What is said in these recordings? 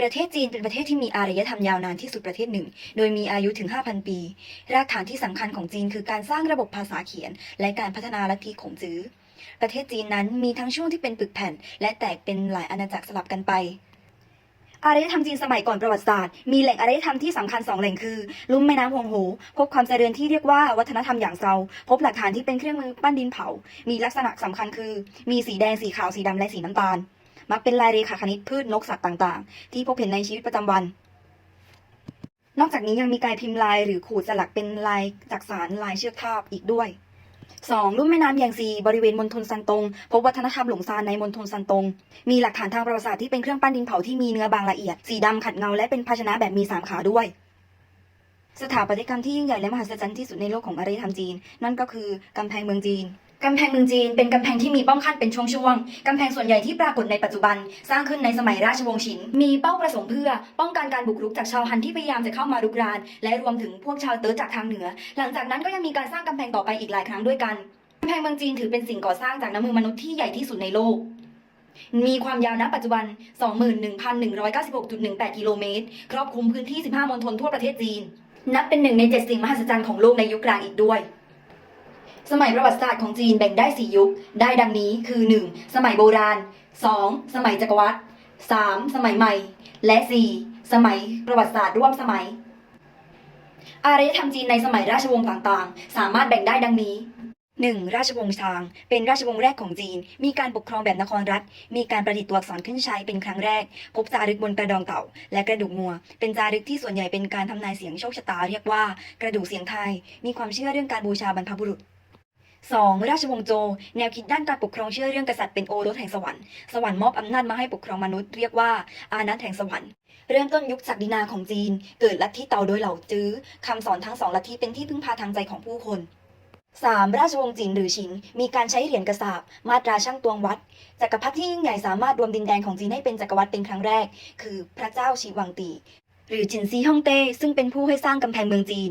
ประเทศจีนเป็นประเทศที่มีอารยธรรมยาวนานที่สุดประเทศหนึ่ง โดยมีอายุถึง 5,000 ปี รากฐานที่สำคัญของจีนคือการสร้างระบบภาษาเขียน และการพัฒนาลัทธิขงจื้อ ประเทศจีนนั้นมีทั้งช่วงที่เป็นปึกแผ่น และแตกเป็นหลายอาณาจักรสลับกันไปอารยธรรมจีนสมัยก่อนประวัติศาสตร์มีแหล่งอารยธรรมที่สำคัญสองแหล่งคือ ลุ่มแม่น้ำฮงโห พบความเจริญที่เรียกว่าวัฒนธรรมอย่างเซาพบหลักฐานที่เป็นเครื่องมือปั้นดินเผา มีลักษณะสำคัญคือ มีสีแดงสีขาวสีดำและสีน้ำตาล มักเป็นลายเรขาคณิตพืชนกสัตว์ต่างๆ ที่พบเห็นในชีวิตประจำวัน นอกจากนี้ยังมีการพิมพ์ลายหรือขูดสลักเป็นลายจักสารลายเชือกทาบอีกด้วย 2. ลุ่มแม่น้ำแยงซีบริเวณมณฑลซันตง พบวัฒนธรรมหลงซานในมณฑลซันตง มีหลักฐานทางประวัติศาสตร์ที่เป็นเครื่องปั้นดินเผาที่มีเนื้อบางละเอียด สีดำขัดเงาและเป็นภาชนะแบบมีสามขาด้วย สถาปัตยกรรมที่ยิ่งใหญ่และมหัศจรรย์ที่สุดในโลกของอารยธรรมจีน นั่นก็คือกำแพงเมืองจีน กำแพงเมืองจีนเป็นกำแพงที่มีป้องขั้นเป็นช่วงๆ กำแพงส่วนใหญ่ที่ปรากฏในปัจจุบัน สร้างขึ้นในสมัยราชวงศ์ฉิน มีเป้าประสงค์เพื่อ ป้องกันการบุกรุกจากชาวฮันที่พยายามจะเข้ามารุกราน และรวมถึงพวกชาวเติร์จากทางเหนือ หลังจากนั้นก็ยังมีการสร้างกำแพงต่อไปอีกหลายครั้งด้วยกัน กำแพงเมืองจีนถือเป็นสิ่งก่อสร้างจากน้ำมือมนุษย์ที่ใหญ่ที่สุดในโลกมีความยาวณปัจจุบัน 21,196.18 กิโลเมตร ครอบคลุมพื้นที่ 15 มณฑลทั่วประเทศจีน นับเป็นหนึ่งในเจ็ดสิ่งมหัศจรรย์ของโลกในยุคกลางอีกด้วย สมัยประวัติศาสตร์ของจีนแบ่งได้ 4 ยุค ได้ดังนี้คือ 1. สมัยโบราณ 2. สมัยจักรวรรดิ 3. สมัยใหม่ และ 4. สมัยประวัติศาสตร์ร่วมสมัย อารยธรรมจีนในสมัยราชวงศ์ต่างๆ สามารถแบ่งได้ดังนี้ 1. ราชวงศ์ชาง เป็นราชวงศ์แรกของจีน มีการปกครองแบบนครรัฐ มีการประดิษฐ์ตัวอักษรขึ้นใช้เป็นครั้งแรก พบจารึกบนกระดองเต่า และกระดูกงัว เป็นจารึกที่ส่วนใหญ่เป็นการทำนายเสียงโชคชะตาเรียกว่ากระดูกเสียงไทย มีความเชื่อเรื่องการบูชาบรรพบุรุษ 2. ราชวงศ์โจ แนวคิดด้านการปกครองเชื่อเรื่องกษัตริย์เป็นโอรสแห่งสวรรค์ สวรรค์มอบอำนาจมาให้ปกครองมนุษย์เรียกว่าอานัตแห่งสวรรค์เริ่มต้นยุคศักดินาของจีน เกิดลัทธิเตาโดยเหล่าจื้อคำสอนทั้งสองลัทธิเป็นที่พึ่งพาทางใจของผู้คน 3. ราชวงศ์จีนหรือชิง มีการใช้เหรียญกระสาบ มาตราช่างตวงวัดจักรพรรดิที่ยิ่งใหญ่สามารถรวมดินแดนของจีนให้เป็นจักรวรรดิเป็นครั้งแรก คือพระเจ้าชีวังตี หรือจินซีฮ่องเต้ซึ่งเป็นผู้ให้สร้างกำแพงเมืองจีน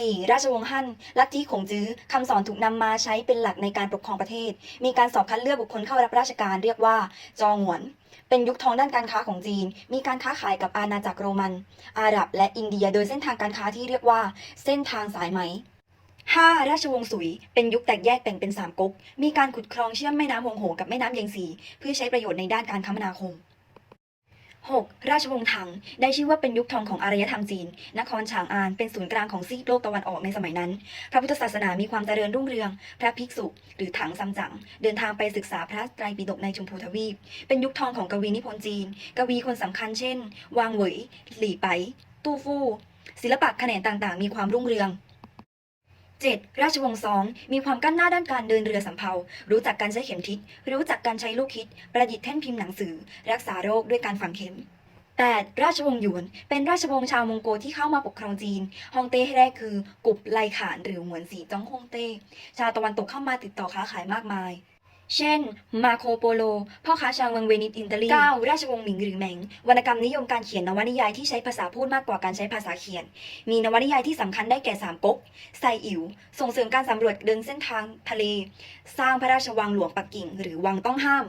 4. ราชวงศ์ฮั่น ลัทธิขงจื้อคำสอนถูกนำมาใช้เป็นหลักในการปกครองประเทศ มีการสอบคัดเลือกบุคคลเข้ารับราชการเรียกว่า จองหวน เป็นยุคทองด้านการค้าของจีน มีการค้าขายกับอาณาจักรโรมัน อาหรับ และอินเดีย โดยเส้นทางการค้าที่เรียกว่า เส้นทางสายไหม 5. ราชวงศ์สุย เป็นยุคแตกแยกแบ่งเป็น3ก๊ก มีการขุดคลองเชื่อมแม่น้ำหงโหกับแม่น้ำเยงซีเพื่อใช้ประโยชน์ในด้านการคมนาคม 6. ราชวงศ์ถัง ได้ชื่อว่าเป็นยุคทองของอารยธรรมจีน นครฉางอานเป็นศูนย์กลางของซีกโลกตะวันออกในสมัยนั้น พระพุทธศาสนามีความเจริญรุ่งเรือง พระภิกษุ หรือถังซัมจั๋งเดินทางไปศึกษาพระไตรปิฎกในชมพูทวีป เป็นยุคทองของกวีนิพนธ์จีน กวีคนสำคัญเช่น วางเหวย หลี่ไป ตู้ฟู่ศิลปะแขนงต่างๆ มีความรุ่งเรือง 7. ราชวงศ์สองมีความก้าวหน้าด้านการเดินเรือสำเภา รู้จักการใช้เข็มทิศ รู้จักการใช้ลูกคิด ประดิษฐ์แท่นพิมพ์หนังสือ รักษาโรคด้วยการฝังเข็ม 8. ราชวงศ์หยวน เป็นราชวงศ์ชาวมองโกที่เข้ามาปกครองจีน ฮองเต้แรกคือ กุบไลขานหรือหวนสีจ้องฮองเต้ ชาวตะวันตกเข้ามาติดต่อค้าขายมากมาย เช่น มาโคโปโล พ่อค้าชาวเมืองเวนิสอิตาลี 9. ราชวงศ์หมิงหรือแมง วรรณกรรมนิยมการเขียนนวนิยายที่ใช้ภาษาพูดมากกว่าการใช้ภาษาเขียน มีนวนิยายที่สำคัญได้แก่สามก๊ก ไซอิ๋ว ส่งเสริมการสำรวจเดินเส้นทางทะเล สร้างพระราชวังหลวงปักกิ่ง หรือวังต้องห้าม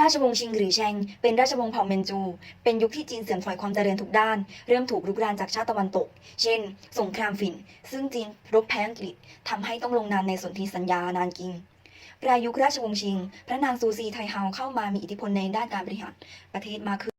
ราชวงศ์ชิงหรือแชง เป็นราชวงศ์เผ่าเมนจู เป็นยุคที่จีนเสื่อมถอยความเจริญทุกด้าน เริ่มถูกรุกรานจากชาติตะวันตก เช่น สงครามฝิ่น ซึ่งจีนรบแพ้อังกฤษทำให้ต้องลงนามในสนธิสัญญานานกิง รายยุคราชวงศ์ชิง พระนางซูซีไทเฮาเข้ามามีอิทธิพลในด้านการบริหารประเทศมากขึ้น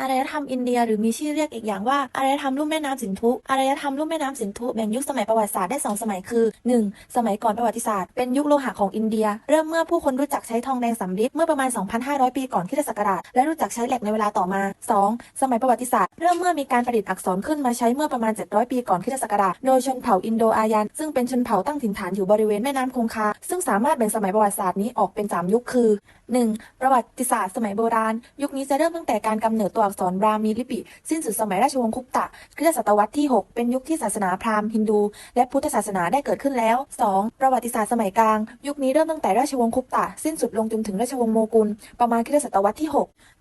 อารยธรรมอินเดียหรือมีชื่อเรียกอีกอย่างว่าอารยธรรมลุ่มแม่น้ำสินธุอารยธรรมลุ่มแม่น้ำสินธุแบ่งยุคสมัยประวัติศาสตร์ได้สองสมัยคือ 1. สมัยก่อนประวัติศาสตร์เป็นยุคโลหะของอินเดีย เริ่มเมื่อผู้คนรู้จักใช้ทองแดงสำริดเมื่อประมาณ 2,500 ปีก่อนคริสตศักราชและรู้จักใช้เหล็กในเวลาต่อมา 2. สมัยประวัติศาสตร์ เริ่มเมื่อมีการประดิษฐ์อักษรขึ้นมาใช้เมื่อประมาณ 700 ปีก่อนคริสตศักราชโดยชนเผ่าอินโดอารยัน ซึ่งเป็นชนเผ่าตั้งถิ่นฐานอยู่บริเวณแม่น้ำคงคา ซึ่งสามารถแบ่งสมัยประวัติศาสตร์นี้ออกเป็นสามยุคคือ 1. ประวัติศาสตร์สมัยโบราณ ยุคนี้จะเริ่มตั้งแต่การกำเนิดตัวอักษรบราหมีลิปิ สิ้นสุดสมัยราชวงศ์คุปตะคริสตศตวรรษที่ 6 เป็นยุคที่ศาสนาพราหมณ์ฮินดู และพุทธศาสนาได้เกิดขึ้นแล้ว 2. ประวัติศาสตร์สมัยกลาง ยุคนี้เริ่มตั้งแต่ราชวงศ์คุปตะ สิ้นสุดลงจนถึงราชวงศ์โมกุล ประมาณคริสตศตวรรษที่ 6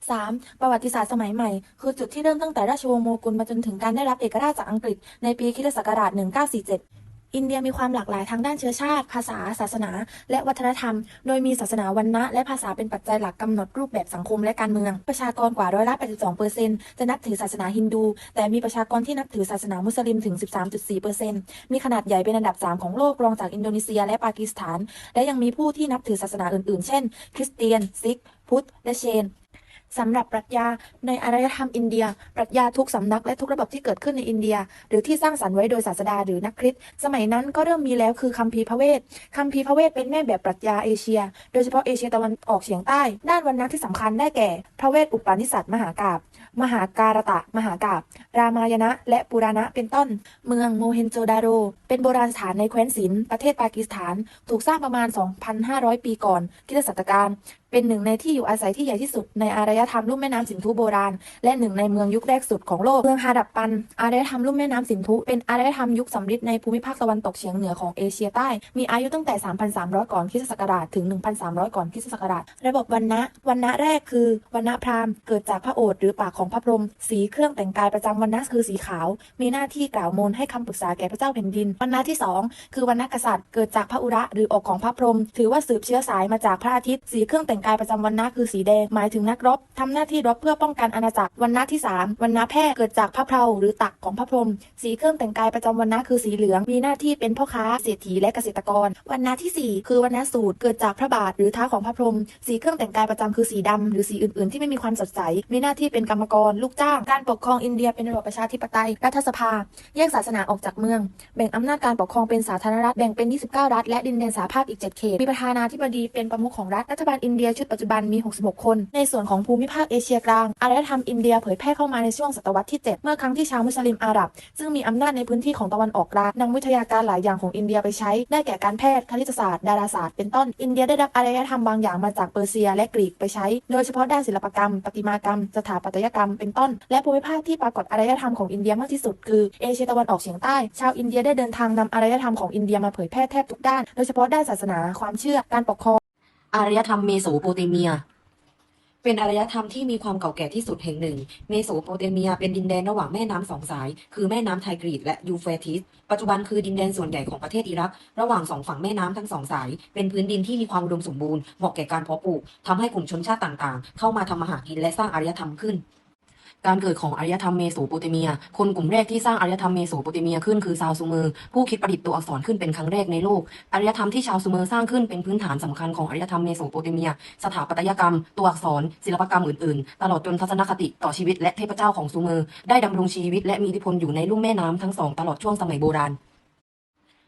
3. ประวัติศาสตร์สมัยใหม่ คือจุดที่เริ่มตั้งแต่ราชวงศ์โมกุลมาจนถึงการได้รับเอกราชจากอังกฤษในปีคริสตศักราช1947 อินเดียมีความหลากหลายทางด้านเชื้อชาติ ภาษา ศาสนา และวัฒนธรรม โดยมีศาสนาวันนะและภาษาเป็นปัจจัยหลักกำหนดรูปแบบสังคมและการเมือง ประชากรกว่าร้อยละ 82เปอร์เซ็นต์จะนับถือศาสนาฮินดู แต่มีประชากรที่นับถือศาสนามุสลิมถึง 13.4เปอร์เซ็นต์มีขนาดใหญ่เป็นอันดับ 3 ของโลกรองจากอินโดนีเซียและปากีสถาน และยังมีผู้ที่นับถือศาสนาอื่นๆ เช่น คริสเตียน ซิก พุทธ และเชน สำหรับปรัชญาในอารยธรรมอินเดีย ปรัชญาทุกสำนักและทุกระบบที่เกิดขึ้นในอินเดีย หรือที่สร้างสรรค์ไว้โดยศาสดาหรือนักคริสสมัยนั้นก็เริ่มมีแล้วคือคัมภีร์พระเวทคัมภีร์พระเวทเป็นแม่แบบปรัชญาเอเชีย โดยเฉพาะเอเชียตะวันออกเฉียงใต้ ด้านวรรณะที่สำคัญได้แก่ พระเวทอุปนิสัตมหากาบมหาการตะ มหากาบรามายณะ และปุราณะเป็นต้น เมืองโมเฮนโจดาโรเป็นโบราณสถานในแคว้นสินประเทศปากีสถาน ถูกสร้างประมาณ 2,500 ปีก่อนคริสตศักาชเป็นหนึ่งในที่อยู่อาศัยที่ใหญ่ที่สุดในอารยธรรมลุ่มแม่น้ำสินธุโบราณ และหนึ่งในเมืองยุคแรกสุดของโลก เมืองฮาดับปัน อารยธรรมลุ่มแม่น้ำสินธุเป็นอารยธรรมยุคสำริดในภูมิภาคตะวันตกเฉียงเหนือของเอเชียใต้ มีอายุตั้งแต่ 3,300 ก่อนคริสตศักราชถึง 1,300 ก่อนคริสตศักราช ระบบวรรณะวรรณะแรกคือวรรณะพราหมณ์เกิดจากพระโอษฐ์หรือปากของพระพรหมสีเครื่องแต่งกายประจำวรรณะคือสีขาว มีหน้าที่กล่าวมนให้คำปรึกษาแก่พระเจ้าแผ่นดินวรรณะที่สองคือวรรณะกษัตริย์ เกิดจากพระอุระหรืออกของพระพรหมถือว่าสืบเชื้อสายมาจากพระอาทิตย์ สีเครื่องแต่งกายประจำวรรณะคือสีแดงหมายถึงนักรบทำหน้าที่รบเพื่อป้องกันอาณาจักรวรรณะที่สามวรรณะแพทย์เกิดจากพระเพลาหรือตักของพระพรหมสีเครื่องแต่งกายประจำวรรณะคือสีเหลือง มีหน้าที่เป็นพ่อค้าเศรษฐีและเกษตรกรวรรณะที่สี่คือวรรณะสูตรเกิดจากพระบาทหรือเท้าของพระพรหมสีเครื่องแต่งกายประจำคือสีดำหรือสีอื่นๆ ที่ไม่มีความสดใสมีหน้าที่เป็นกรรมกร ลูกจ้าง การปกครองอินเดียเป็นระบอบประชาธิปไตย รัฐสภา แยกศาสนาออกจากเมือง แบ่งอำนาจการปกครองเป็นสาธารณรัฐ แบ่งเป็น 29 รัฐ และดินแดนสหภาพอีก 7 เขต มีประธานาธิบดีเป็นประมุขของรัฐ รัฐบาลอินเดียชุดปัจจุบันมี 66 คน ในส่วนของภูมิภาคเอเชียกลาง อารยธรรมอินเดียเผยแพร่เข้ามาในช่วงศตวรรษที่ 7 เมื่อครั้งที่ชาวมุสลิมอาหรับ ซึ่งมีอำนาจในพื้นที่ของตะวันออกกลางนำวิทยาการหลายอย่างของอินเดียไปใช้ ได้แก่การแพทย์ คณิตศาสตร์ ดาราศาสตร์ เป็นต้น อินเดียได้รับอารยธรรมบางอย่างมาจากเปอร์เซีย และกรีกไปใช้ โดยเฉพาะด้านศิลปกรรม ประติมากรรม สถาปัตยกรรมเป็นต้น และภูมิภาคที่ปรากฏอารยธรรมของอินเดียมากที่สุดคือเอเชียตะวันออกเฉียงใต้ ชาวอินเดียได้เดินทางนำอารยธรรมของอินเดียมาเผยแพร่แทบทุกด้าน โดยเฉพาะด้านศาสนา ความเชื่อ การปกครอง อารยธรรมเมโสโปเตเมียเป็นอารยธรรมที่มีความเก่าแก่ที่สุดแห่งหนึ่ง เมโสโปเตเมียเป็นดินแดนระหว่างแม่น้ำสองสาย คือแม่น้ำไทกรีดและยูเฟรติส ปัจจุบันคือดินแดนส่วนใหญ่ของประเทศอิรัก ระหว่างสองฝั่งแม่น้ำทั้งสองสาย เป็นพื้นดินที่มีความอุดมสมบูรณ์ เหมาะแก่การเพาะปลูกทำให้กลุ่มชนชาติต่างๆ เข้ามาทำมาหากินและสร้างอารยธรรมขึ้น การเกิดของอารยธรรมเมโสโปเตเมีย คนกลุ่มแรกที่สร้างอารยธรรมเมโสโปเตเมียขึ้นคือชาวซูเมอร์ผู้คิดประดิษฐ์ตัวอักษรขึ้นเป็นครั้งแรกในโลกอารยธรรมที่ชาวซูเมอร์สร้างขึ้นเป็นพื้นฐานสำคัญของอารยธรรมเมโสโปเตเมีย สถาปัตยกรรม ตัวอักษร ศิลปกรรมอื่นๆ ตลอดจนทัศนคติต่อชีวิตและเทพเจ้าของซูเมอร์ ได้ดำรงชีวิตและมีอิทธิพลอยู่ในลุ่มแม่น้ำทั้งสองตลอดช่วงสมัยโบราณ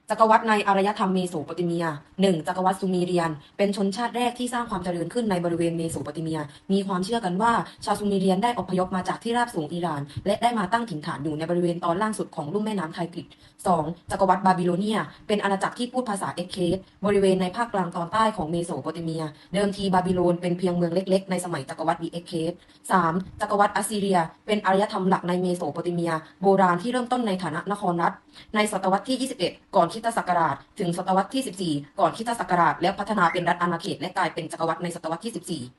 จักรวรรดิในอารยธรรมเมโสโปเตเมีย 1. จักรวรรดิซูเมเรียน เป็นชนชาติแรกที่สร้างความเจริญขึ้นในบริเวณเมโสโปเตเมีย มีความเชื่อกันว่าชาวซูเมเรียนได้อพยพมาจากที่ราบสูงอิหร่าน และได้มาตั้งถิ่นฐานอยู่ในบริเวณตอนล่างสุดของลุ่มแม่น้ำไทกริด 2. จักรวรรดิบาบิโลเนีย เป็นอาณาจักรที่พูดภาษาเอ็กเคสบริเวณในภาคกลางตอนใต้ของเมโสโปเตเมีย เดิมทีบาบิโลนเป็นเพียงเมืองเล็กๆ ในสมัยจักรวรรดิเอ็กเคส 3. จักรวรรดิอัสซีเรีย เป็นอารยธรรมหลักในเมโสโปเตเมีย โบราณที่เริ่มต้นในฐานะนครรัฐ ในศตวรรษที่ 21 ก่อนคริสตศักราช ถึงศตวรรษที่ 14 ก่อนคริสตศักราช แล้วพัฒนาเป็นรัฐอาณาเขตและกลายเป็นจักรวรรดิในศตวรรษที่ 14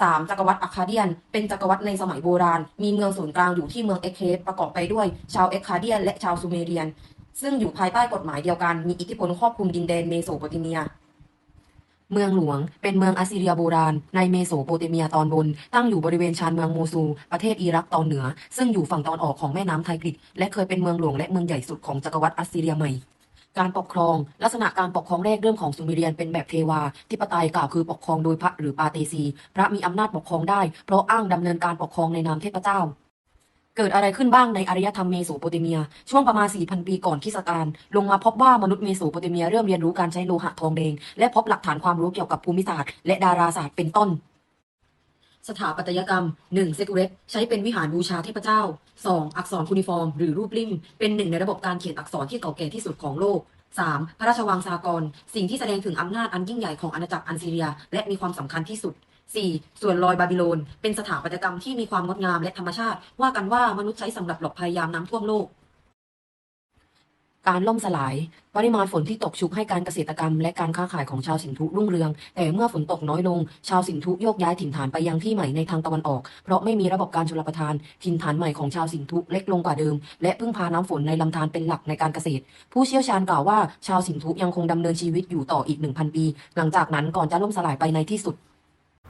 3. จักรวรรดิอัคคาเดียน เป็นจักรวรรดิในสมัยโบราณ มีเมืองศูนย์กลางอยู่ที่เมืองเอเคสประกอบไปด้วย ชาวเอ็กคาเดียน และชาวซูเมเรียน ซึ่งอยู่ภายใต้กฎหมายเดียวกัน มีอิทธิพลครอบคลุมดินแดนเมโสโปเตเมีย เมืองหลวง เป็นเมืองอัสซีเรียโบราณ ในเมโสโปเตเมียตอนบน ตั้งอยู่บริเวณชานเมืองโมซู ประเทศอิรักตอนเหนือ ซึ่งอยู่ฝั่งตอนออกของแม่น้ำไทกริดและเคยเป็นเมืองหลวงและเมืองใหญ่สุดของจักรวรรดิอัสซีเรียใหม่ การปกครอง ลักษณะการปกครองแรกเริ่มของซูเมเรียนเป็นแบบเทวาธิปไตยกล่าวคือปกครองโดยพระหรือปาเตซี พระมีอำนาจปกครองได้ เพราะอ้างดำเนินการปกครองในนามเทพเจ้าเกิดอะไรขึ้นบ้างในอารยธรรมเมโสโปเตเมีย ช่วงประมาณ 4,000 ปีก่อนคริสตกาลลงมาพบว่ามนุษย์เมโสโปเตเมียเริ่มเรียนรู้การใช้โลหะทองแดง และพบหลักฐานความรู้เกี่ยวกับภูมิศาสตร์และดาราศาสตร์เป็นต้น สถาปัตยกรรม 1. เซกุเรตใช้เป็นวิหารบูชาเทพเจ้า 2. อักษรคูนิฟอร์ม หรือรูปริมเป็นหนึ่งในระบบการเขียนอักษรที่เก่าแก่ที่สุดของโลก 3. พระราชวังซากร สิ่งที่แสดงถึงอำนาจอันยิ่งใหญ่ของอาณาจักรอันซีเรีย และมีความสำคัญที่สุด 4. ส่วนลอยบาบิโลน เป็นสถาปัตยกรรมที่มีความงดงามและธรรมชาติ ว่ากันว่ามนุษย์ใช้สำหรับหลบภัยยามน้ำท่วมโลก การล่มสลาย ปริมาณฝนที่ตกชุกให้การเกษตรกรรม และการค้าขายของชาวสินธุรุ่งเรือง แต่เมื่อฝนตกน้อยลง ชาวสินธุโยกย้ายถิ่นฐานไปยังที่ใหม่ในทางตะวันออก เพราะไม่มีระบบการชลประทาน ถิ่นฐานใหม่ของชาวสินธุเล็กลงกว่าเดิม และพึ่งพาน้ำฝนในลำธารเป็นหลักในการเกษตร ผู้เชี่ยวชาญกล่าวว่าชาวสินธุยังคงดำเนินชีวิตอยู่ต่ออีก 1,000 ปี หลังจากนั้นก่อนจะล่มสลายไปในที่สุด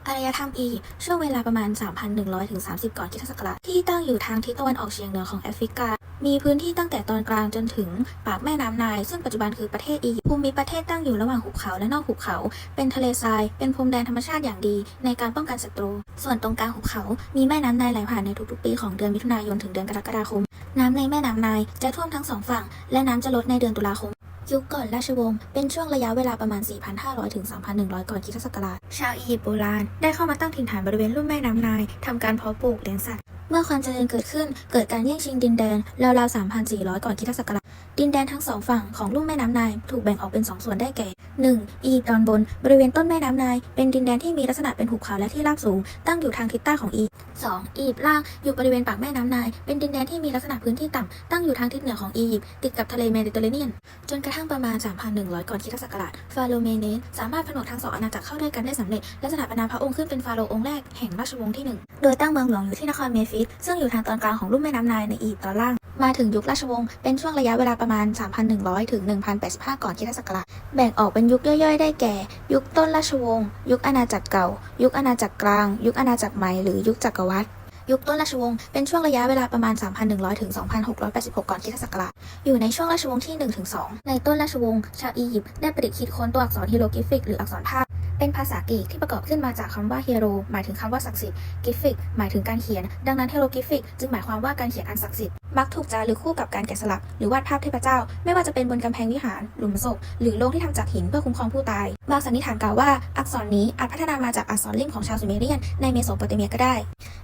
อารยธรรมอียิปต์ช่วงเวลาประมาณ 3,100ถึง30 ก่อนคริสตศักราชที่ตั้งอยู่ทางทิศตะวันออกเฉียงเหนือของแอฟริกา มีพื้นที่ตั้งแต่ตอนกลางจนถึงปากแม่น้ำไนล์ซึ่งปัจจุบันคือประเทศอียิปต์ภูมิประเทศตั้งอยู่ระหว่างหุบเขาและนอกหุบเขา เป็นทะเลทราย เป็นพรมแดนธรรมชาติอย่างดีในการป้องกันศัตรู ส่วนตรงกลางหุบเขา มีแม่น้ำไนล์ไหลผ่านในทุกๆปีของเดือนมิถุนายนถึงเดือนกรกฎาคม น้ำในแม่น้ำไนล์จะท่วมทั้งสองฝั่ง และน้ำจะลดในเดือนตุลาคม ยุคก่อนราชวงศ์เป็นช่วงระยะเวลาประมาณ 4,500 ถึง 3,100 ก่อนคริสตศักราช ชาวอียิปต์โบราณได้เข้ามาตั้งถิ่นฐานบริเวณลุ่มแม่น้ำไนล์ทำการเพาะปลูกเลี้ยงสัตว์ เมื่อความเจริญเกิดขึ้น เกิดการแย่งชิงดินแดนราวๆ3,400 ก่อนคริสตศักราช ดินแดนทั้งสองฝั่งของลุ่มแม่น้ำนล์ถูกแบ่งออกเป็น2ส่วนได้แก่ 1. อียิปต์ตอนบน บริเวณต้นแม่น้ำนล์เป็นดินแดนที่มีลักษณะเป็นหุบเขาและที่ราบสูง ตั้งอยู่ทางทิศใต้ของอียิปต์ 2. อียิปต์ล่าง อยู่บริเวณปากแม่น้ำนล์เป็นดินแดนที่มีลักษณะพื้นที่ต่ำ ตั้งอยู่ทางทิศเหนือของอียิปต์ติดกับทะเลเมดิเตอร์เรเนียน จนกระทั่งประมาณ 3,100 ก่อนคริสตศักราช ฟาโรเมเนสสามารถผนวกทั้งสองอาณาจักรเข้าด้วยกันได้สำเร็จและสถาปนาพระองค์ขึ้นเป็นฟาโรห์องค์แรกแห่งราชวงศ์ที่หนึ่งโดยตั้งเมืองหลวงอยู่ที่นครเมฟิสซึ่งอยู่ทางตอนกลางของลุ่มแม่น้ำนล์ในอียิปต์ตอนล่าง มาถึงยุคราชวงศ์เป็นช่วงระยะเวลาประประมาณ 3,100 ถึง 1,085 ก่อนคริสตศักราช แบ่งออกเป็นยุคย่อยๆ ได้แก่ ยุคต้นราชวงศ์ ยุคอาณาจักรเก่า ยุคอาณาจักรกลาง ยุคอาณาจักรใหม่ หรือยุคจักรวรรดิ ยุคต้นราชวงศ์เป็นช่วงระยะเวลาประมาณ 3,100 ถึง 2,686 ก่อนคริสตศักราช อยู่ในช่วงราชวงศ์ที่ 1 ถึง 2 ในต้นราชวงศ์ชาวอียิปต์ได้ประดิษฐ์คิดค้นตัวอักษรฮีโรกริฟิก หรืออักษรภาพ เป็นภาษากรีกที่ประกอบขึ้นมาจากคำว่า hero หมายถึงคำว่าศักดิ์สิทธิ์กริฟิก หมายถึงการเขียน ดังนั้น hieroglyphic จึงหมายความว่าการเขียนอันศักดิ์สิทธิ์มักถูกจารึกคู่กับการแกะสลักหรือวาดภาพเทพเจ้า ไม่ว่าจะเป็นบนกำแพงวิหาร หลุมศพ หรือโลงที่ทำจากหินเพื่อคุ้มครองผู้ตาย บางสันนิษฐานกล่าวว่าอักษรนี้อาจพัฒนามาจากอักษรลิมของชาวซูเมเรียนในเมโสโปเตเมียก็ได้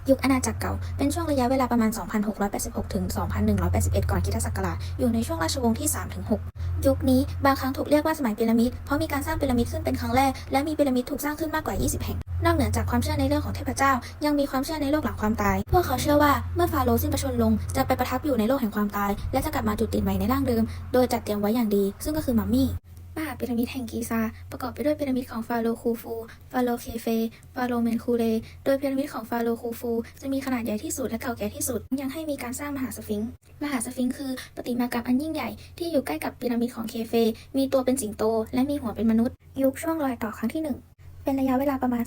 ยุคอาณาจักรเก่า เป็นช่วงระยะเวลาประมาณ 2,686 ถึง 2,181 ก่อนคริสตศักราช อยู่ในช่วงราชวงศ์ที่ 3 ถึง 6 ยุคนี้บางครั้งถูกเรียกว่าสมัยพีระมิด เพราะมีการสร้างพีระมิดขึ้นเป็นครั้งแรก และมีพีระมิดถูกสร้างขึ้นมากกว่า 20 แห่ง นอกเหนือจากความเชื่อในเรื่องของเทพเจ้า ยังมีความเชื่อในโลกหลังความตาย พวกเขาเชื่อว่าเมื่อฟาโรห์สิ้นพระชนม์ลง จะไปประทับอยู่ในโลกแห่งความตาย และจะกลับมาจุดติใหม่ในร่างเดิม โดยจัดเตรียมไว้อย่างดี ซึ่งก็คือมัมมี่ มหาพีระมิดแห่งกีซา ประกอบไปด้วยพีระมิดของฟาโรห์คูฟู ฟาโรห์เคเฟ ฟาโรห์เมนคูเร โดยพีระมิดของฟาโรห์คูฟู จะมีขนาดใหญ่ที่สุดและเก่าแก่ที่สุด ยังให้มีการสร้างมหาสฟิงค์ มหาสฟิงค์คือปฏิมากรรมอันยิ่งใหญ่ที่อยู่ใกล้กับพีระมิดของเคเฟ มีตัวเป็นสิงโต และมีหัวเป็นมนุษย์ ยุคช่วงรอยต่อครั้งที่หนึ่งเป็นระยะเวลาประมาณ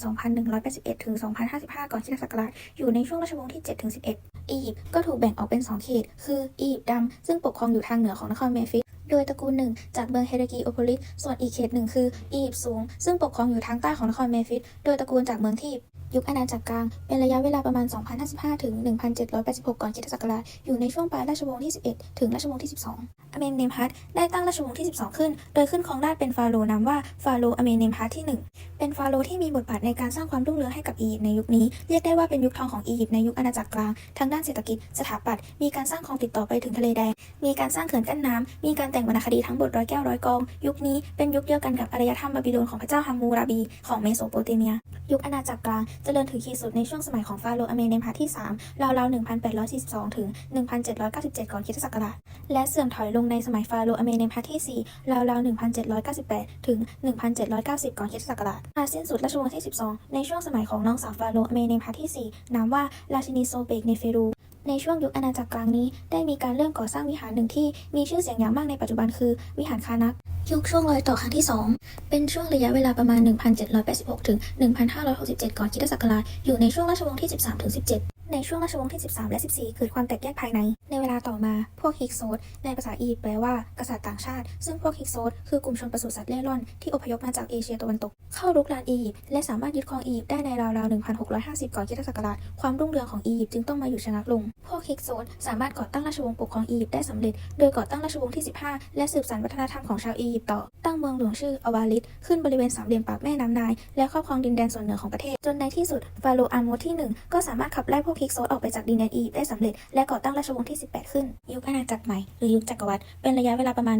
2,181 ถึง 2,055 ก่อนคริสตศักราช อยู่ในช่วงราชวงศ์ที่ 7 ถึง 11 อียิปต์ก็ถูกแบ่งออกเป็น 2 เขต คือ อียิปต์ดำ ซึ่งปกครองอยู่ทางเหนือของนครเมฟิส โดยตระกูลหนึ่งจากเมืองเฮเรกีโอโพลิส ส่วนอีกเขตหนึ่งคืออียิปต์สูง ซึ่งปกครองอยู่ทางใต้ของนครเมฟิส โดยตระกูลจากเมืองทีบ ยุคอาณาจักรกลาง เป็นระยะเวลาประมาณ 2,055 ถึง 1,786 ก่อนคริสตศักราช อยู่ในช่วงปลายราชวงศ์ที่ 11 ถึงราชวงศ์ที่ 12 อเมนเนมฮัตได้ตั้งราชวงศ์ที่ 12 ขึ้น โดยขึ้นครองราชเป็นฟาโรห์นามว่าฟาโรห์อเมนเนมฮัตที่ 1 เป็นฟาโรห์ที่มีบทบาทในการสร้างความรุ่งเรืองให้กับอียิปต์ในยุคนี้ เรียกได้ว่าเป็นยุคทองของอียิปต์ในยุคอาณาจักรกลาง ทางด้านเศรษฐกิจ สถาปัตย์ มีการสร้างคลองติดต่อไปถึงทะเลแดง มีการสร้างเขื่อนกั้นน้ำมีการแต่งวรรณคดีทั้งบทร้อยแก้วร้อยกอง ยุคนี้เป็นยุคเดียวกันกับอารยธรรมบาบิโลนของพระเจ้าฮัมมูราบี ของเมโสโปเตเมีย ยุคอาณาจักรกลางเจริญถึงขีดสุดในช่วงสมัยของฟาโรห์อเมเนมฮัตที่ 3 ราวๆ 1,842 ถึง 1,797 ก่อนคริสตศักราช และเสื่อมถอยลงในสมัยฟาโรห์อเมเนมฮัตที่ 4 ราวๆ 1,798 ถึง 1,790 ก่อนคริสตศักราชมาสิ้นสุดราชวงศ์ที่ 12 ในช่วงสมัยของน้องสาวฟาโรห์อเมเนมฮัตที่ 4 นามว่าราชินีโซเบกเนเฟรูในช่วงยุคอาณาจักรกลางนี้ได้มีการเริ่มก่อสร้างวิหารหนึ่งที่มีชื่อเสียงอย่างมากในปัจจุบันคือ วิหารคานัก ยุคช่วงรอยต่อครั้งที่ 2 เป็นช่วงระยะเวลาประมาณ 1,786 ถึง 1,567 ก่อนคริสตศักราชอยู่ในช่วงราชวงศ์ที่ 13 ถึง 17 ในช่วงราชวงศ์ที่ 13 และ 14 เกิดความแตกแยกภายในในเวลาต่อมา พวกฮิกโซดในภาษาอียิปต์แปลว่า กษัตริย์ต่างชาติ ซึ่งพวกฮิกโซดคือกลุ่มชนปศุสัตว์เล่ร่อน ที่อพยพมาจากเอเชียตะวันตก เข้ารุกรานอียิปต์และสามารถยึดครองอียิปต์ได้ในราวๆ 1,650 ก่อนคริสตศักราช ความรุ่งเรืองของอียิปต์จึงต้องมาอยู่ชะงักลง พวกฮิกโซดสามารถก่อตั้งราชวงศ์ปกครองอียิปต์ได้สำเร็จ โดยก่อตั้งราชวงศ์ที่ 15 และสืบสานวัฒนธรรมของชาวอียิปต์ต่อ ตั้งเมืองหลวงชื่ออวาลิสขึ้นบริเวณสามเหลี่ยมปากแม่น้ำไนายและครอบครองดินแดนส่วนเหนือของประเทศ จนในที่สุดฟาโรห์อาโมที่ 1 ก็สามารถขับไล่พวกฮิกโซดออกไปจากดินแดนอียิปต์ได้สำเร็จและก่อตั้งราชวงศ์ที่ที่ 18 ขึ้น ยุคอาณาจักรใหม่หรือยุคจักรวรรดิเป็นระยะเวลาประมาณ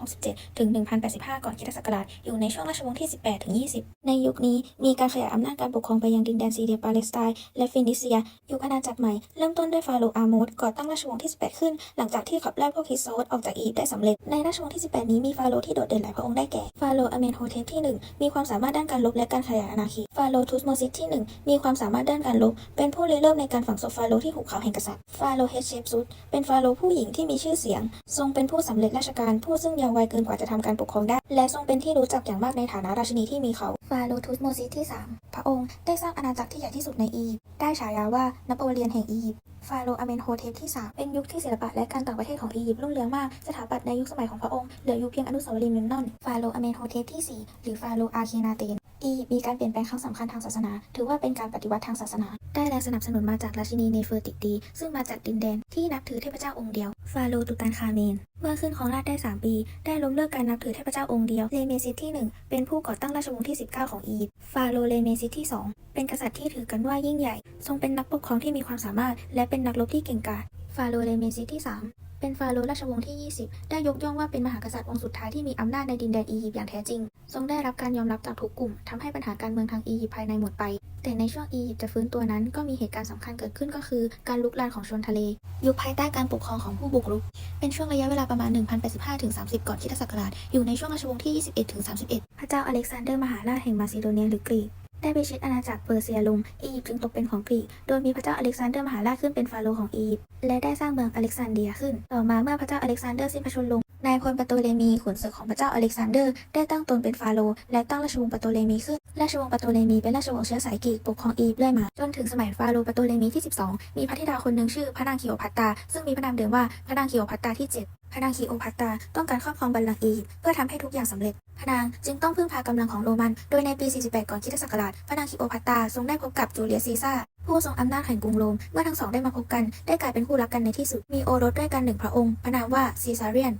1567 ถึง 1085 ก่อนคริสตศักราช อยู่ในช่วงราชวงศ์ที่ 18 ถึง 20 ในยุคนี้มีการขยายอำนาจการปกครองไปยังดินแดนซีเรียปาเลสไตน์และฟินิเซีย ยุคอาณาจักรใหม่เริ่มต้นด้วยฟาโรห์อาโมดก่อตั้งราชวงศ์ที่ 18 ขึ้น หลังจากที่ขับไล่พวกฮิสโซดออกจากอียิปต์ได้สำเร็จ ในราชวงศ์ที่ 18 นี้มีฟาโรห์ที่โดดเด่นหลายพระองค์ได้แก่ฟาโรห์อเมนโฮเทปที่ 1 มีความสามารถด้านการรบและการขยายอาณาเขตฟาโรห์ทุตโมซิสที่ 1 มีความสามารถด้านการรบเป็นผู้ริเริ่มในการฝังศพฟาโรห์ที่หุบเขาแห่งกษัตริย์ฟาโรห์เฮเชปซุตเป็นฟาโรห์ผู้หญิงที่มีชื่อเสียง ทรงเป็นผู้สำเร็จราชการผู้ซึ่งยังวัยเกินกว่าจะทำการปกครองได้ และทรงเป็นที่รู้จักอย่างมากในฐานะราชินีที่มีเขา ฟาโรห์ทุตโมซิสที่ 3 พระองค์ได้สร้างอาณาจักรที่ใหญ่ที่สุดในอียิปต์ได้ฉายาว่านโปเลียนแห่งอียิปต์ฟาโรห์อเมนโฮเทปที่ 3 เป็นยุคที่ศิลปะและการต่างประเทศของอียิปต์รุ่งเรืองมากสถาปัตย์ในยุคสมัยของพระองค์เหลืออยู่เพียงอนุสาวรีย์เมมนอนฟาโรห์อเมนโฮเทปที่ 4 หรือฟาโรห์อาเคนาเตน อีมีการเปลี่ยนแปลงครั้งสำคัญทางศาสนา ถือว่าเป็นการปฏิวัติทางศาสนา ได้แรงสนับสนุนมาจากราชินีเนเฟอร์ติตี ซึ่งมาจากดินแดนที่นับถือเทพเจ้าองค์เดียว ฟาโรตุตันคาเมน เมื่อขึ้นของราชได้ 3 ปี ได้ล้มเลิกการนับถือเทพเจ้าองค์เดียว เลเมซิสที่ 1 เป็นผู้ก่อตั้งราชวงศ์ที่ 19 ของอียิปต์ ฟาโรเลเมซิสที่ 2 เป็นกษัตริย์ที่ถือกันว่ายิ่งใหญ่ ทรงเป็นนักปกครองที่มีความสามารถ และเป็นนักรบที่เก่งกาจ ฟาโรเลเมซิสที่ 3 เป็นฟาโรห์ราชวงศ์ที่ 20 ได้ยกย่องว่าเป็นมหากษัตริย์องค์สุดท้ายที่มีอำนาจในดินแดนอียิปต์อย่างแท้จริง ทรงได้รับการยอมรับจากทุกกลุ่มทำให้ปัญหาการเมืองทางอียิปต์ภายในหมดไป แต่ในช่วงอียิปต์จะฟื้นตัวนั้น ก็มีเหตุการณ์สำคัญเกิดขึ้นก็คือ การลุกลานของชนทะเล ยุคภายใต้การปกครองของผู้บุกรุก เป็นช่วงระยะเวลาประมาณ 1085ถึง30 ก่อนคริสตศักราช อยู่ในช่วงราชวงศ์ที่ 21ถึง31 พระเจ้าอเล็กซานเดอร์มหาราชแห่งมาซิโดเนียหรือกรีก ได้ไปชิดอาณาจักรเปอร์เซียลง อียิปต์จึงตกเป็นของกรีก โดยมีพระเจ้าอเล็กซานเดอร์มหาราชขึ้นเป็นฟาโรห์ของอียิปต์ และได้สร้างเมืองอเล็กซานเดียขึ้น ต่อมาเมื่อพระเจ้าอเล็กซานเดอร์สิ้นพระชนม์ลง นายพลปโตเลมีขุนศึกของพระเจ้าอเล็กซานเดอร์ ได้ตั้งตนเป็นฟาโรห์และตั้งราชวงศ์ปโตเลมีขึ้น ราชวงศ์ปโตเลมีเป็นราชวงศ์เชื้อสายกรีกปกครองอียิปต์เรื่อยมา จนถึงสมัยฟาโรห์ปโตเลมีที่ 12 มีพระธิดาคนหนึ่งชื่อพระนางคิโอพัตตา ซึ่งมีพระนามเดิมว่าพระนางคิโอพัตตาที่ 7 พระนางคิโอพัตตาต้องการครอบครองบัลลังก์อียิปต์เพื่อทำให้ทุกอย่างสำเร็จ พระนางจึงต้องพึ่งพากำลังของโรมัน โดยในปี 48 ก่อนคริสตศักราช พระนางคิโอพัตตาทรงได้พบกับจูเลียซีซ่าผู้ทรงอำนาจแห่งกรุงโรม เมื่อทั้งสองได้มาพบกัน ได้กลายเป็นคู่รักกันในที่สุด มีโอรสด้วยกันหนึ่งพระองค์ พระนามว่าซีซาเรียน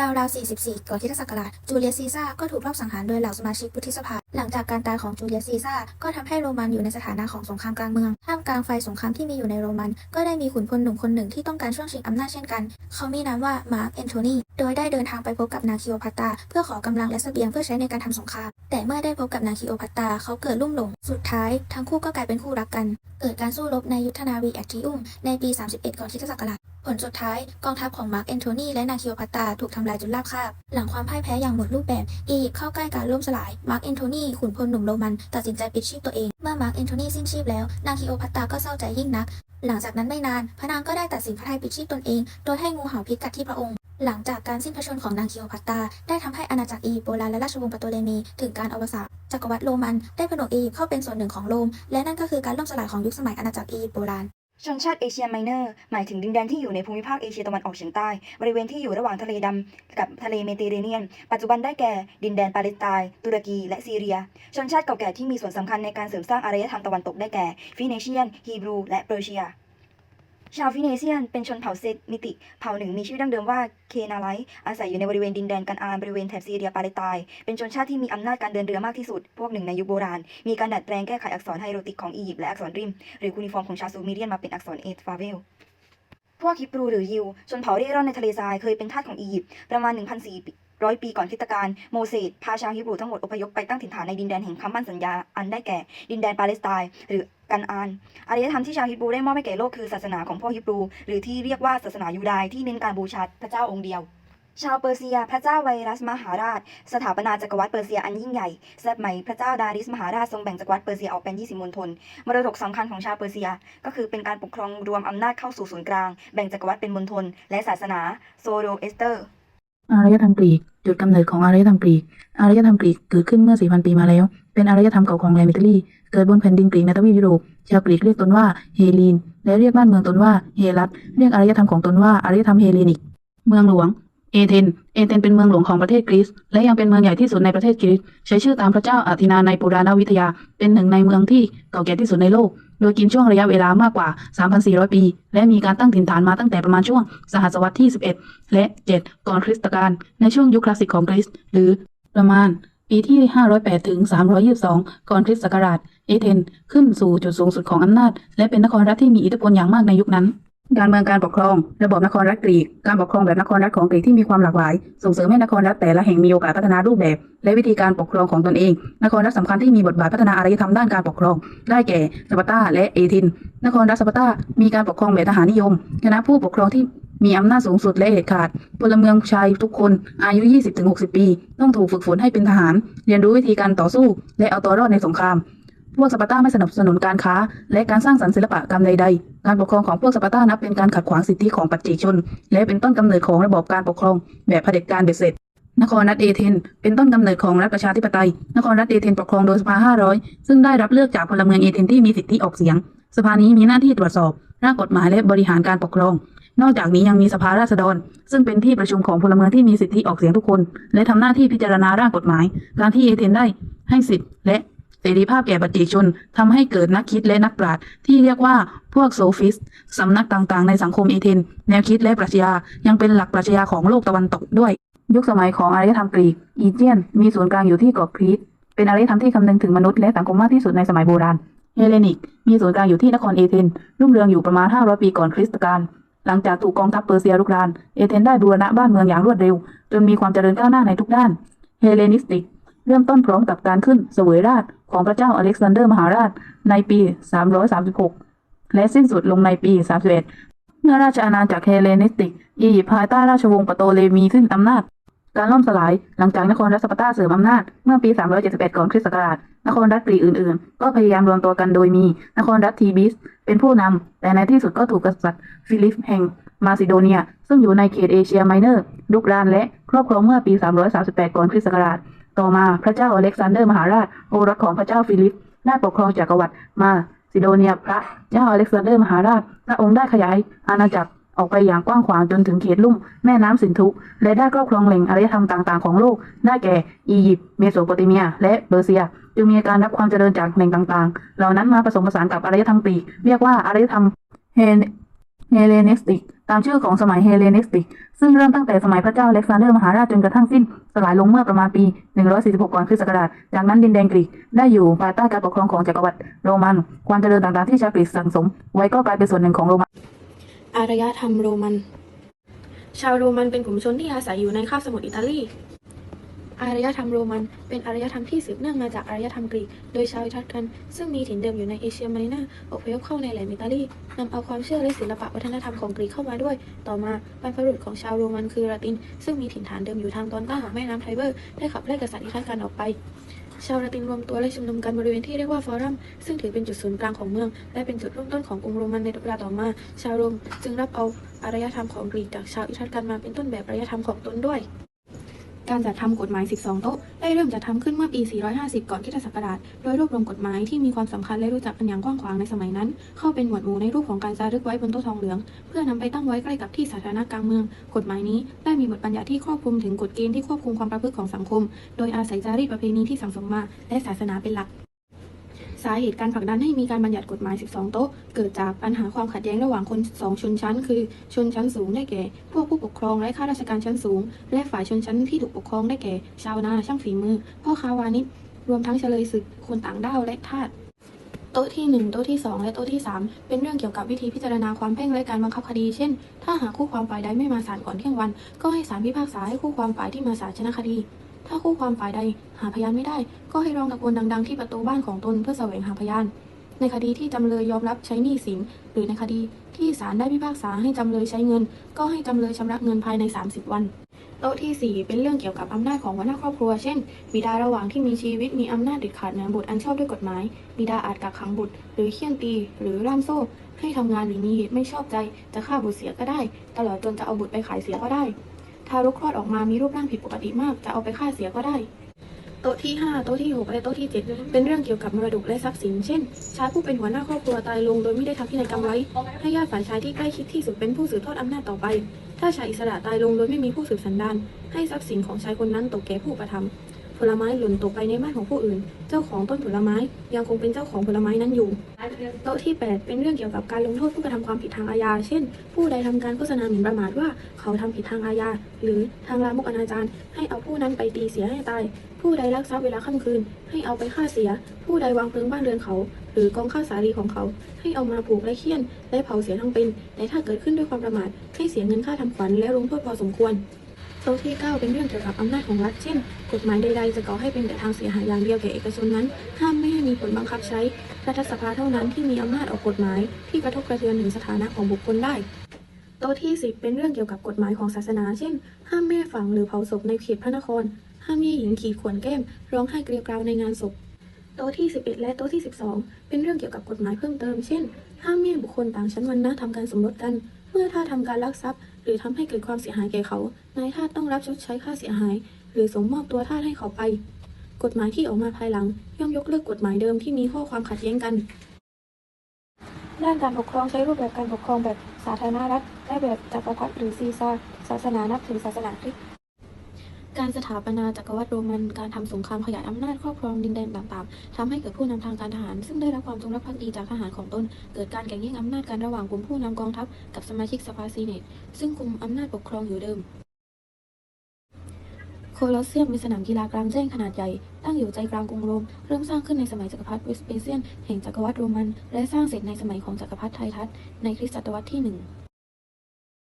ราวๆ 44 ก่อนคริสตศักราช จูเลียสซีซ่าร์ก็ถูกลอบสังหารโดยเหล่าสมาชิกวุฒิสภา หลังจากการตายของจูเลียสซีซ่าร์ก็ทำให้โรมันอยู่ในสถานะของสงครามกลางเมือง ท่ามกลางไฟสงครามที่มีอยู่ในโรมัน ก็ได้มีขุนพลหนุ่มคนหนึ่งที่ต้องการช่วงชิงอำนาจเช่นกัน เขามีนามว่ามาร์คแอนโทนี โดยได้เดินทางไปพบกับนางคิโอพัตตาเพื่อขอกำลังและเสบียงเพื่อใช้ในการทำสงคราม แต่เมื่อได้พบกับนางคิโอพัตตาเขาเกิดลุ่มหลง สุดท้ายทั้งคู่ก็กลายเป็นคู่รักกัน เกิดการสู้รบในยุทธนาวีแอคทิอุมในปี 31 ก่อนคริสตศักราช ผลสุดท้ายกองทัพของมาร์คแอนโทนีและนางคิโอพัตตาถูกทำลายจนราบคาบ หลังความพ่ายแพ้อย่างหมดรูปแบบ อียิปต์เข้าใกล้การล่มสลาย มาร์คแอนโทนีขุนพลหนุ่มโรมัน ตัดสินใจปิดชีพตัวเอง เมื่อมาร์คแอนโทนีสิ้นชีพแล้ว นางคิโอพัตตาก็เศร้าใจยิ่งนัก หลังจากนั้นไม่นาน พระนางก็ได้ตัดสินพระทัยปิดชีพตนเอง โดยให้งูเห่าพิษกัดที่พระองค์ หลังจากการสิ้นพระชนม์ของนางคิโอพัตตา ได้ทำให้อาณาจักรอียิปต์โบราณและราชวงศ์ปโตเลมีถึงการอวสานจักรวรรดิโรมันได้ผนวกอียิปต์เข้าเป็นส่วนหนึ่งของโรม และนั่นก็คือการล่มสลายของยุคสมัยอาณาจักรอียิปต์โบราณ ชนชาติเอเชียไมเนอร์หมายถึงดินแดนที่อยู่ในภูมิภาคเอเชียตะวันออกเฉียงใต้ บริเวณที่อยู่ระหว่างทะเลดำกับทะเลเมดิเตอร์เรเนียน ปัจจุบันได้แก่ดินแดนปาเลสไตน์ตุรกี และซีเรีย ชนชาติเก่าแก่ที่มีส่วนสำคัญในการเสริมสร้างอารยธรรมตะวันตกได้แก่ฟิเนเชียน ฮีบรู และเปอร์เซีย ชาวฟิเนเซียนเป็นชนเผ่าเซมิติ เผ่าหนึ่งมีชื่อดั้งเดิมว่าเคนาไลอาศัยอยู่ในบริเวณดินแดนกันอานบริเวณแถบซีเรียปาเลสไตน์เป็นชนชาติที่มีอำนาจการเดินเรือมากที่สุด พวกหนึ่งในยุคโบราณ มีการดัดแปลงแก้ไขอักษรไฮโรติกของอียิปต์และอักษรริม หรือคูนิฟอร์มของชาวซูเมเรียนมาเป็นอักษรเอทฟาเวลพวกฮิบรูหรือยิว ชนเผ่าเร่ร่อนในทะเลทรายเคยเป็นทาสของอียิปต์ประมาณ 1,400 ร้อยปีก่อนคริสตกาลโมเสสพาชาวฮิบรูทั้งหมดอพยพไปตั้งถิ่นฐานในดินแดนแห่งคำมั่นสัญญาอันได้แก่ดินแดนปาเลสไตน์หรือกันอานอารยธรรมที่ชาวฮิบรูได้มอบให้แก่โลกคือศาสนาของพวกฮิบรู หรือที่เรียกว่าศาสนายูดายที่เน้นการบูชาพระเจ้าองค์เดียวชาวเปอร์เซีย พระเจ้าไวรัสมหาราช สถาปนาจักรวรรดิเปอร์เซียอันยิ่งใหญ่สมัยพระเจ้าดาริสมหาราชทรงแบ่งจักรวรรดิเปอร์เซียออกเป็น 20มณฑลมรดกสำคัญของชาวเปอร์เซีย ก็คือเป็นการปกครองรวมอำนาจเข้าสู่ศูนย์กลาง แบ่งจักรวรรดิเป็นมณฑลและศาสนาโซโรเอสเตอร์อารยธรรมกรีก จุดกำเนิดของอารยธรรมกรีก อารยธรรมกรีกเกิดขึ้นเมื่อ 4,000 ปีมาแล้ว เป็นอารยธรรมเก่าของแลมิเตอรีเกิดบนแผ่นดินกรีกในทวีปยุโรป ชาวกรีกเรียกตนว่าเฮลีน และเรียกบ้านเมืองตนว่าเฮลัส เรียกอารยธรรมของตนว่าอารยธรรมเฮเลนิก เมืองหลวง เอเธน เอเธนเป็นเมืองหลวงของประเทศกรีซ และยังเป็นเมืองใหญ่ที่สุดในประเทศกรีซ ใช้ชื่อตามพระเจ้าอาทินาในปุราณวิทยา เป็นหนึ่งในเมืองที่เก่าแก่ที่สุดในโลก โดยกินช่วงระยะเวลามากกว่า 3,400 ปี และมีการตั้งถิ่นฐานมาตั้งแต่ประมาณช่วง สหัสวรรษที่ 11 และ 7 ก่อนคริสตกาลในช่วงยุคคลาสสิกของกรีซหรือประมาณปีที่ 508 ถึง 322 ก่อนคริสตศักราช เอเธน ขึ้นสู่จุดสูงสุดของอำนาจ และเป็นนครรัฐที่มีอิทธิพลอย่างมากในยุคนั้น การเมืองการปกครอง ระบบนครรัฐกรีก การปกครองแบบนครรัฐของกรีกที่มีความหลากหลาย ส่งเสริมให้นครรัฐแต่ละแห่งมีโอกาสพัฒนารูปแบบ และวิธีการปกครองของตนเอง นครรัฐสำคัญที่มีบทบาทพัฒนาอารยธรรมด้านการปกครอง ได้แก่สปาร์ตาและเอธิน นครรัฐสปาร์ตามีการปกครองแบบทหารนิยมคณะผู้ปกครองที่มีอำนาจสูงสุดและเด็ดขาดพลเมืองชายทุกคนอายุ 20-60 ปี ต้องถูกฝึกฝนให้เป็นทหาร เรียนรู้วิธีการต่อสู้ และเอาตัวรอดในสงคราม พวกสปาร์ตาไม่สนับสนุนการค้า และการสร้างสรรค์ศิลปกรรมใดๆ การปกครองของพวกสปาร์ตานับเป็นการขัดขวางสิทธิของปัจเจกชน และเป็นต้นกำเนิดของระบบการปกครอง แบบเผด็จการเบ็ดเสร็จ นครรัฐเอเธนเป็นต้นกำเนิดของรัฐประชาธิปไตย นครรัฐเอเธนปกครองโดยสภา 500 ซึ่งได้รับเลือกจากพลเมืองเอเธนที่มีสิทธิออกเสียง สภานี้มีหน้าที่ตรวจสอบร่างกฎหมายและบริหารการปกครอง นอกจากนี้ยังมีสภาราษฎร ซึ่งเป็นที่ประชุมของพลเมืองที่มีสิทธิออกเสียงทุกคน และทำหน้าที่พิจารณาร่างกฎหมาย การที่เอเธนได้ให้สิทธิ์และ เสรีภาพแก่ปัจเจกชนทำให้เกิดนักคิดและนักปราชญ์ที่เรียกว่าพวกโซฟิสต์สำนักต่างๆ ในสังคมเอเธนแนวคิดและปรัชญายังเป็นหลักปรัชญาของโลกตะวันตกด้วย ยุคสมัยของอารยธรรมกรีกอีเจียน มีศูนย์กลางอยู่ที่เกาะครีตเป็นอารยธรรมที่คำนึงถึงมนุษย์และสังคมมากที่สุดในสมัยโบราณเฮเลนิก มีศูนย์กลางอยู่ที่นครเอเธนรุ่งเรืองอยู่ประมาณ 500 ปีก่อนคริสตกาลหลังจากถูกกองทัพเปอร์เซียรุกราน เอเธนได้บูรณะบ้านเมืองอย่างรวดเร็ว จนมีความเจริญก้าวหน้าในทุกด้าน เฮเลนิสติก เริ่มต้นพร้อมกับการขึ้นเสวยราช ของพระเจ้าอเล็กซานเดอร์มหาราชในปี 336 และสิ้นสุดลงในปี 31 เมื่อราชอาณาจักรเฮเลนิสติก อียิปต์ภายใต้ราชวงศ์ปโตเลมีขึ้นอำนาจ การล่มสลายหลังจากนครรัสปาตาเสริมอำนาจเมื่อปี 371 ก่อนคริสต์ศักราช นครรัฐกรีอื่นๆ ก็พยายามรวมตัวกันโดยมีนครรัฐทีบิส เป็นผู้นำแต่ในที่สุดก็ถูกกษัตริย์ฟิลิปแห่งมาซิโดเนีย ซึ่งอยู่ในเขตเอเชียไมเนอร์ลุกรานและครอบครองเมื่อปี 338 ก่อนคริสต์ศักราช ต่อมาพระเจ้าอเล็กซานเดอร์มหาราชโอรสของพระเจ้าฟิลิปได้ปกครองจักรวรรดิมาซิโดเนียพระเจ้าอเล็กซานเดอร์มหาราชพระองค์ได้ขยายอาณาจักรออกไปอย่างกว้างขวางจนถึงเขตลุ่มแม่น้ำสินธุ และได้ครอบครองแหล่งอารยธรรมต่างๆของโลก ได้แก่อียิปต์เมโสโปเตเมีย และเปอร์เซีย จึงมีการรับความเจริญจากแหล่งต่างๆ เหล่านั้นมาผสมผสานกับอารยธรรมกรีกเรียกว่าอารยธรรมเฮเฮเลนิสติก ตามชื่อของสมัยเฮเลนิสติก ซึ่งเริ่มตั้งแต่สมัยพระเจ้าเล็กซานเดอร์มหาราชจนกระทั่งสิ้น สลายลงเมื่อประมาณปี 146 ก่อนคริสต์ศักราช จากนั้นดินแดนกรีกได้อยู่ภายใต้การปกครองของจักรวรรดิโรมัน ความเจริญต่างๆที่ชาวกรีกสังสม ไว้ก็กลายเป็นส่วนหนึ่งของโรมัน อารยธรรมโรมัน ชาวโรมันเป็นกลุ่มชนที่อาศัยอยู่ในคาบสมุทรอิตาลี อารยธรรมโรมัน เป็นอารยธรรมที่สืบเนื่องมาจากอารยธรรมกรีก โดยชาวอิทัสกัน ซึ่งมีถิ่นเดิมอยู่ในเอเชียไมเนอร์อพยพเข้าในแหล่งอิตาลีนำเอาความเชื่อและศิลปะวัฒนธรรมของกรีกเข้ามาด้วย ต่อมาบรรพบุรุษของชาวโรมันคือลาติน ซึ่งมีถิ่นฐานเดิมอยู่ทางตอนใต้ของแม่น้ำไทเบอร์ ได้ขับไล่กษัตริย์อิทัสกันออกไปชาวลาตินรวมตัวและชุมนุมกันบริเวณที่เรียกว่าฟอรัม ซึ่งถือเป็นจุดศูนย์กลางของเมือง และเป็นจุดเริ่มต้นของกรุงโรมันในเวลาต่อมา ชาวโรมจึงรับเอาอารยธรรมของกรีกจากชาวอิทัสกันมาเป็นต้นแบบอารยธรรมของตนด้วย การจัดทำกฎหมาย 12 โต๊ะ ได้เริ่มจัดทำขึ้นเมื่อปี 450 ก่อนคริสตศักราช โดยรวบรวมกฎหมายที่มีความสำคัญและรู้จักกันอย่างกว้างขวางในสมัยนั้น เข้าเป็นหมวดหมู่ในรูปของการจารึกไว้บนโต๊ะทองเหลือง เพื่อนำไปตั้งไว้ใกล้กับที่สาธารณะกลางเมือง กฎหมายนี้ได้มีบทบัญญัติที่ครอบคลุมถึงกฎเกณฑ์ที่ควบคุมความประพฤติของสังคม โดยอาศัยจารีตประเพณีที่สั่งสมมาและศาสนาเป็นหลัก สาเหตุการผลักดันให้มีการบัญญัติกฎหมาย 12 โต๊ะ เกิดจากปัญหาความขัดแย้งระหว่างคนสองชนชั้น คือ ชนชั้นสูงได้แก่ พวกผู้ปกครองและข้าราชการชั้นสูง และฝ่ายชนชั้นที่ถูกปกครองได้แก่ ชาวนาช่างฝีมือ พ่อค้าวานิชรวมทั้งเฉลยศึกคนต่างด้าวและทาสโต๊ะที่ 1 โต๊ะที่ 2 และโต๊ะที่ 3 เป็นเรื่องเกี่ยวกับวิธีพิจารณาความเพ่งและการบังคับคดี เช่น ถ้าหากคู่ความฝ่ายใดไม่มาศาลก่อนเที่ยงวัน ก็ให้ศาลพิพากษาให้คู่ความฝ่ายที่มาศาลชนะคดี ถ้าคู่ความฝ่ายใดหาพยานไม่ได้ ก็ให้ร้องตะโกนดัง ๆ ที่ประตูบ้านของตนเพื่อแสวงหาพยาน ในคดีที่จำเลยยอมรับใช้หนี้สิน หรือในคดีที่ศาลได้พิพากษาให้จำเลยใช้เงิน ก็ให้จำเลยชำระเงินภายใน 30 วันโต๊ะทีสี่ 4 เป็นเรื่องเกี่ยวกับอำนาจของหัวหน้าครอบครัว เช่น บิดาระหว่างที่มีชีวิตมีอำนาจเด็ดขาดเหนือบุตรอันชอบด้วยกฎหมาย บิดาอาจกักขังบุตร หรือเคี่ยนตี หรือล่ามโซ่ ให้ทำงานหรือมีเหตุไม่ชอบใจ จะฆ่าบุตรเสียก็ได้ ตลอดจนจะเอาบุตรไปขายเสียก็ได้ารกคลอดออกมามีรูปร่างผิดปกติมาก จะเอาไปฆ่าเสียก็ได้ โต๊ะที่ 5 โต๊ะที่ 6 และโต๊ะที่ 7 เป็นเรื่องเกี่ยวกับมรดกและทรัพย์สิน เช่น ชายผู้เป็นหัวหน้าครอบครัวตายลงโดยไม่ได้ทำพินัยกรรมไว้ ให้ญาติฝ่ายชายที่ใกล้ชิดที่สุดเป็นผู้สืบทอดอำนาจต่อไป ถ้าชายอิสระตายลงโดยไม่มีผู้สืบสันดาน ให้ทรัพย์สินของชายคนนั้นตกแก่ผู้ประทำ ผลไม้หล่นตกไปในบ้านของผู้อื่น เจ้าของต้นผลไม้ยังคงเป็นเจ้าของผลไม้นั้นอยู่ โต๊ะที่ 8 เป็นเรื่องเกี่ยวกับการลงโทษผู้กระทำความผิดทางอาญา เช่น ผู้ใดทำการโฆษณาหมิ่นประมาทว่าเขาทำผิดทางอาญา หรือทางลามกอนาจารให้เอาผู้นั้นไปตีเสียให้ตาย ผู้ใดลักทรัพย์เวลาค่ำคืน ให้เอาไปฆ่าเสีย ผู้ใดวางเพลิงบ้านเรือนเขา หรือกองข้าวสาลีของเขา ให้เอามาผูกและเคี่ยนและเผาเสียทั้งเป็น แต่ถ้าเกิดขึ้นด้วยความประมาทให้เสียเงินค่าทำขวัญและลงโทษพอสมควร โต๊ะที่ 9 เป็นเรื่องเกี่ยวกับอำนาจของรัฐ เช่น กฎหมายใดๆ จะก่อให้เป็นแต่ทางเสียหายอย่างเดียวแก่เอกชนนั้น ห้ามไม่ให้มีผลบังคับใช้ รัฐสภาเท่านั้นที่มีอำนาจออกกฎหมาย ที่กระทบกระเทือนถึงสถานะของบุคคลได้โต๊ะที่ 10 เป็นเรื่องเกี่ยวกับกฎหมายของศาสนา เช่น ห้ามแม่ฝังหรือเผาศพในเขตพระนคร ห้ามแม่หญิงขีดข่วนแก้ม ร้องไห้เกลียวกราวในงานศพ โต๊ะที่ 11 และโต๊ะที่ 12 เป็นเรื่องเกี่ยวกับกฎหมายเพิ่มเติม เช่น ห้ามแม่บุคคลต่างชั้นวรรณะทำการสมรสกัน เมื่อท่าทำการลักทรัพย์ หรือทำให้เกิดความเสียหายแก่เขา นายท่าต้องรับชดใช้ค่าเสียหาย หรือส่งมอบตัวท่าให้เขาไป กฎหมายที่ออกมาภายหลัง ย่อมยกเลิกกฎหมายเดิมที่มีข้อความขัดแย้งกันด้านการปกครองใช้รูปแบบการปกครองแบบสาธารณรัฐและแบบจักรพรรดิหรือซีซาร์ศาสนานับถือศาสนาคริสต์ การสถาปนาจักรวรรดิโรมัน การทำสงครามขยายอำนาจครอบครองดินแดนต่างๆทำให้เกิดผู้นำทางการทหาร ซึ่งได้รับความจงรักภักดีจากทหารของตน เกิดการแข่งแย่งอำนาจกันระหว่างกลุ่มผู้นำกองทัพกับสมาชิกสภาซีเนตซึ่งคุมอำนาจปกครองอยู่เดิมโคลอสเซียมเป็นสนามกีฬากลางแจ้งขนาดใหญ่ ตั้งอยู่ใจกลางกรุงโรม เริ่มสร้างขึ้นในสมัยจักรพรรดิเวสเปเซียน แห่งจักรวรรดิโรมัน และสร้างเสร็จในสมัยของจักรพรรดิไททัสในคริสตศตวรรษที่หนึ่ง